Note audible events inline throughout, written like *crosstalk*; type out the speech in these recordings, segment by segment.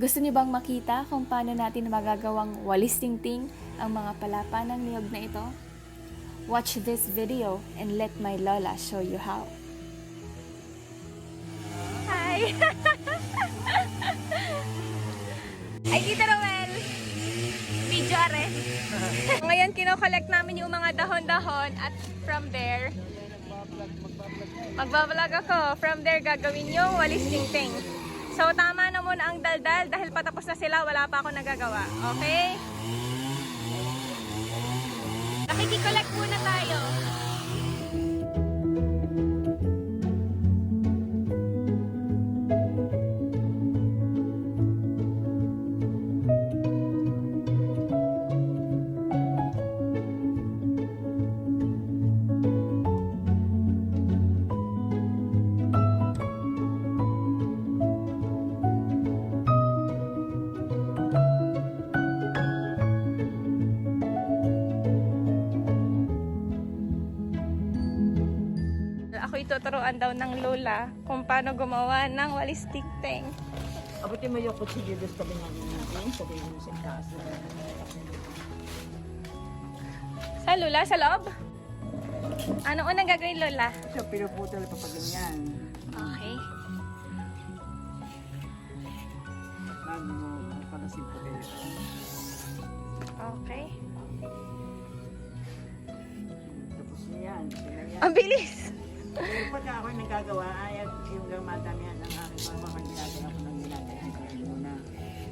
Gusto niyo bang makita kung paano natin magagawang walis tingting ang mga palapa ng niyog na ito? Watch this video and let my lola show you how. Hi! *laughs* Ay, Tita Roel! Video are. *laughs* Ngayon, kinokollect namin yung mga dahon-dahon at from there, magbablog ako. From there, gagawin yung walis tingting. So, tama muna ang daldal dahil patapos na sila, wala pa ako nagagawa. Okay? Nakikikollect muna tayo. Ako ituturuan daw ng lola kung paano gumawa ng walis tingting. Abutin mo yung kutsilyo doon sa binang natin. Sabihin mo sa taas. Sa lola, sa loob? Ano unang gagawin lola? So, pinuputol pa pa ganyan. Okay. Bago mo po kayo. Okay. Tapos yan. Sila yan. Ang bilis! Pagka ako nagagawa, ay yung gamadamihan ng aking mga mga ginagawa ko ng ginagawa. Muna.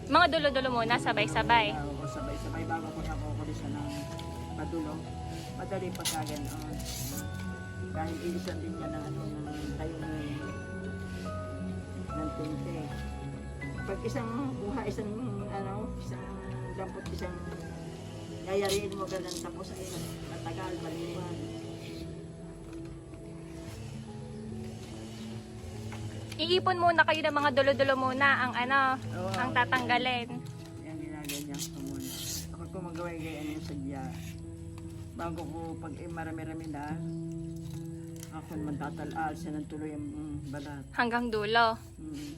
Mga dulo-dulo muna, sabay-sabay. Oo, sabay-sabay bago ko nakukulisan ng padulo. Madali pagka ganoon. Dahil ilisan din ng ano, ng tayo ng ng tinte. Pag isang kuha, isang ano, isang dampot, isang yayariin mo ganun tapos ay matagal, maliwan. Iipon muna kayo ng mga dulo-dulo muna ang ano, Oo. ang tatanggalin. Yan ginaganyan ko muna. Ako ko magawa ganyan yung sadya. Bago ko pag eh, marami-rami na, ako naman tatal-al siya ng tuloy ang mm, balat. Hanggang dulo. Mm.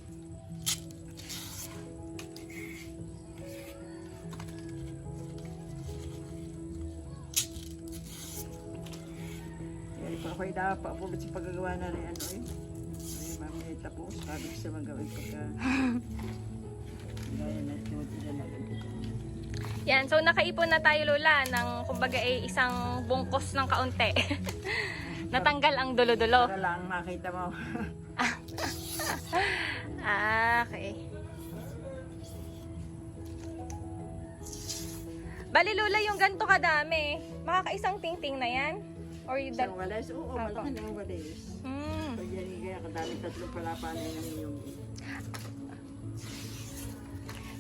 Kaya ito ako'y napapulot sa paggagawa na rin ano eh. Ay, tapos sabi ko sa magawin pagka gaya na ito, na lang ito. Yan, so nakaipon na tayo lola ng kumbaga eh, isang bungkos ng kaunti. *laughs* Natanggal ang dulo-dulo. Para lang makita mo. *laughs* Ah, okay. Bali lola yung ganto kadami. Makakaisang tingting na yan? Or yung Isang dal- walis, oo, malaki na yung walis. Hmm. Kadami tatlong palapaan na yung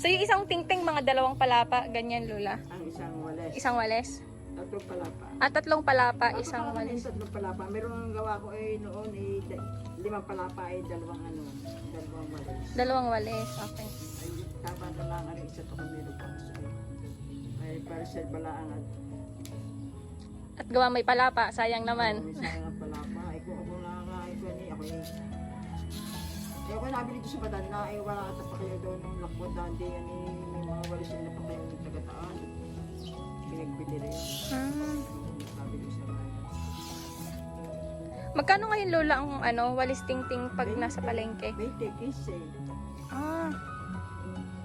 So yung isang tingting mga dalawang palapa, ganyan lola. ang isang walis. Isang wales. Tatlong palapa. At tatlong palapa, Ako isang parang wales. Tatlong palapa. Meron ang gawa ko eh noon eh da- limang palapa eh dalawang ano, dalawang walis. Dalawang wales, okay. Ay, tama na lang ano, isa to kami pa sa Ay, para sa balaan at At gawa may palapa, sayang naman. May sayang ang ako eh. Kaya ako nabili ko sa badan na, ay wala ata pa kayo doon ng lakbot dandi, yan eh, may mga walis na pa kayo ng tagataan. Pinagbili rin. Hmm. Sabi ko sa bayan. Magkano ngayon lola ang ano, walis tingting pag nasa palengke? 20 15. Ah,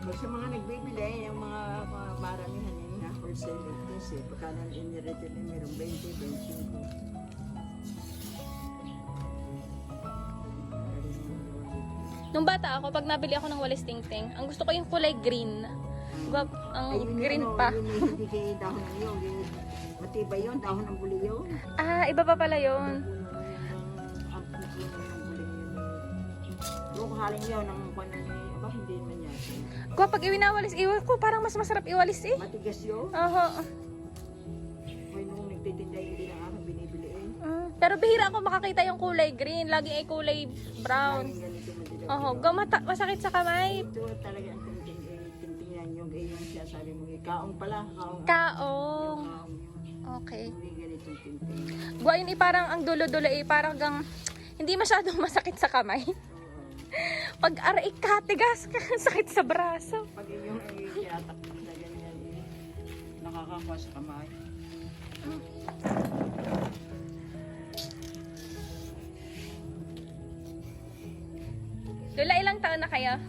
Pag sa mga nagbibili, yung mga, mga maramihan yun na wholesale 15. Pagka nang inirete na meron 20, 25. Nung bata ako, pag nabili ako ng walis tingting, ang gusto ko yung kulay green. Guwap, ang Ayun, green ano, pa. Yun, hindi kay dahon ng yun. Yung matibay yun, dahon ng buli yun. Ah, iba pa pala yun. Yung haling yun, ang kwan na ni, aba, hindi naman yan. Guwap, pag iwinawalis, iwan ko, parang mas masarap iwalis eh. Matigas yun. Oho. May nung nagtitinda yun din ang aking binibili eh. Mm, Pero bihira ako makakita yung kulay green. Lagi ay kulay brown. Oho, gamata, masakit sa kamay. Ito talaga ang tingting, eh, eh, yung siya sabi mo, eh, kaong pala, kaong. Kaong. Kaong. Okay. Hindi ganitong tingting. Guwa yun eh, parang ang dulo-dulo eh, parang gang, hindi masyadong *laughs* masakit sa kamay. Pag aray ka, tigas ka. *laughs* Sakit sa braso. Pag ay tinatakpak na ganyan, eh, nakakakuha sa kamay. Lola, ilang taon na kayo?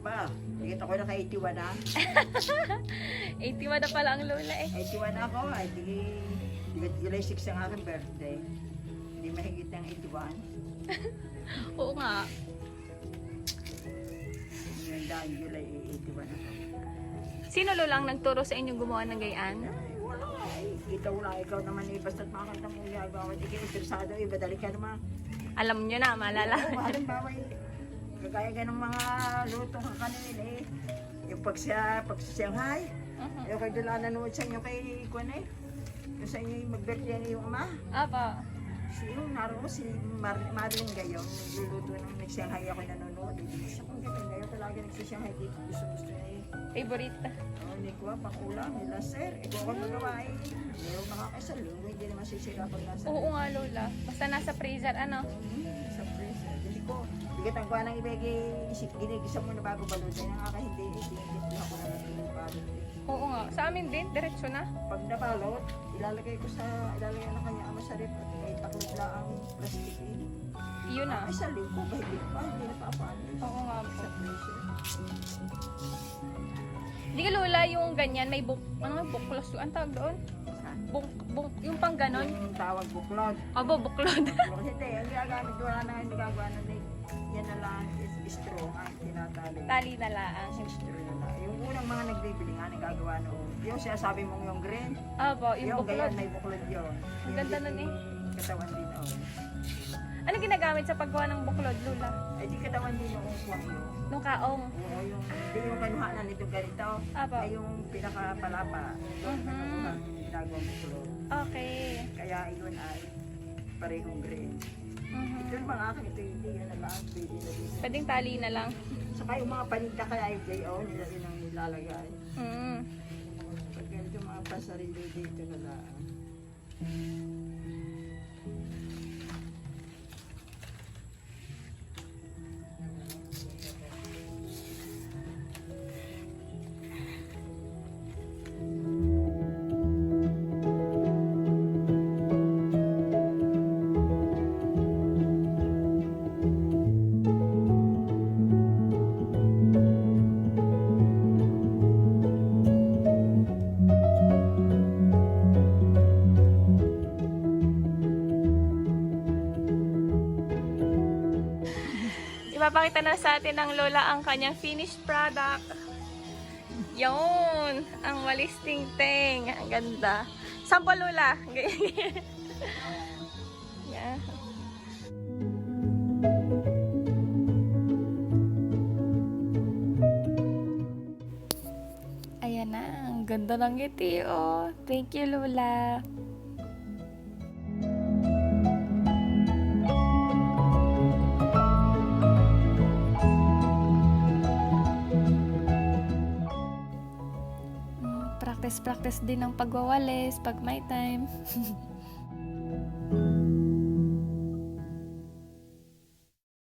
Ba, nakita ko na kay 81 na. 81 na pala ang lola eh. 81 na ako, ay di, di, July 6 ang aking birthday. Hindi mahigit ng 81. *laughs* Oo nga. Ngayon dahil July eh, 81 ako. Sino lola ang nagturo sa inyong gumawa ng gayaan? Ay, wala. Ay, ikaw lang, ikaw naman eh, basta't makakanta mo yung gagawa. Hindi ka interesado, eh, badali ka naman. Alam nyo na, maalala. Oo, halimbawa eh, kagaya ka ng mga lutong kakanin eh. Yung pag sa, pag sa Shanghai, Mhm. yung kayo doon nanonood sa inyo kay Kwan eh. Yung sa inyo yung mag-birthday yung ama. Apa. Si yung naroon si Mar Madeline Gayong, nagluluto ng nag-Shanghai ako nanonood. Isa kong gabi ngayon talaga nag-Shanghai dito. Gusto gusto niya eh. Favorite. Oh, hindi ko pa ulam, nila sir. Ikaw ko magawa eh. Meron nakakasalo, hindi naman sisira pag nasa Oo nga lola. Basta nasa freezer, ano? Hmm, freezer. Hindi ko, hindi ka tangguan ng ibig isip, ginigisa mo na bago balutin. Ang aka hindi, hindi ako na yung balot. Oo nga. Sa amin din, diretso na. Pag nabalot, ilalagay ko sa, ilalagay na kanya ama sa rep at may taklot lang ang plastic eh. Yun na. Ay, sa lingko, bahigit pa, hindi na paapaan. Oo nga. Sa freezer. Hindi ka lola yung ganyan, may buk, ano nga, buklos. Ang tawag doon? Buk, buk, yung pang ganon. Yung tawag buklod. Abo, buklod. *laughs* Buklod, hindi, ang ginagamit, wala na hindi gagawa na yan na lang is straw ang tinatali. Tali na lang. Yung straw na lang. Yung unang mga nagbibili nga, nagagawa noon. Yung sinasabi mong yung green, Abo, yung yung buklod. ganyan may buklod yun. Ang ganda nun eh. Yung Katawan din oh. Ano ginagamit sa paggawa ng buklod, lola? Ay di katawan din yung kuwang yun. Nung kaong. Oo, yung, di yung kanuhanan nito ganito. Abo. Ay yung pinakapalapa. Yung Mhm. kanuhan, ginagawang buklod. Okay. Kaya yun ay parehong green. Mhm. Ito yung mga akin, ito hindi yan na lang. Pwede na din. Pwedeng tali na lang. Saka yung mga paninda kaya yung JO, nila din ang nilalagay. Mm. Pag ganito mga pasarili dito na lang. Ipapakita na sa atin ng lola ang kanyang finished product. Yun! Ang walis ting-ting. Ang ganda. Sample lola. *laughs* yeah. Ayan na. Ang ganda ng ngiti, oh. Thank you, Lola. Practice-practice din ng pagwawalis pag may time. *laughs*